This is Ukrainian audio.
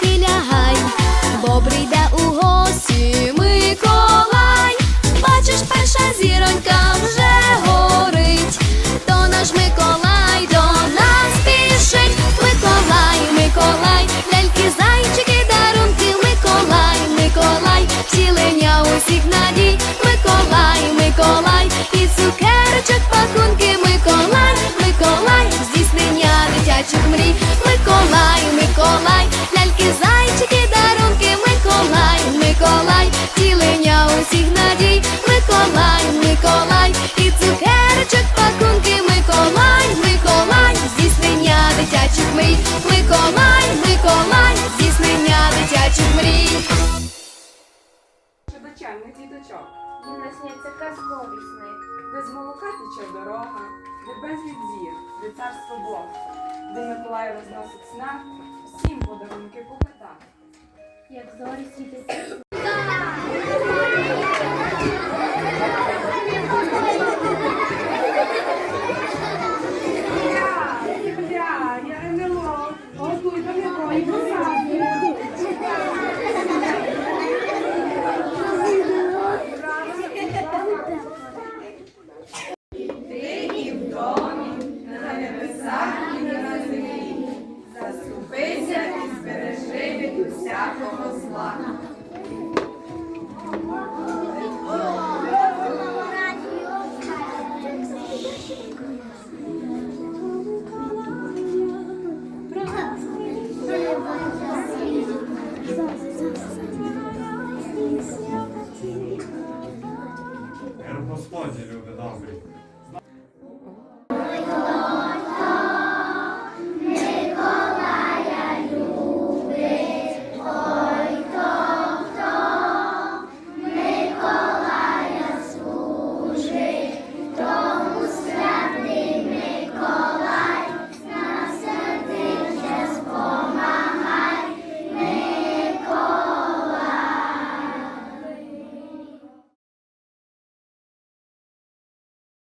лягай, бо прийде Шедочальних діточок, Їм насняться казкові сни. де з молока тече дорога, де безліч зір, де царство Бог, де Миколай розносить сна, всім подарунки по. Як зорі світиться I don't.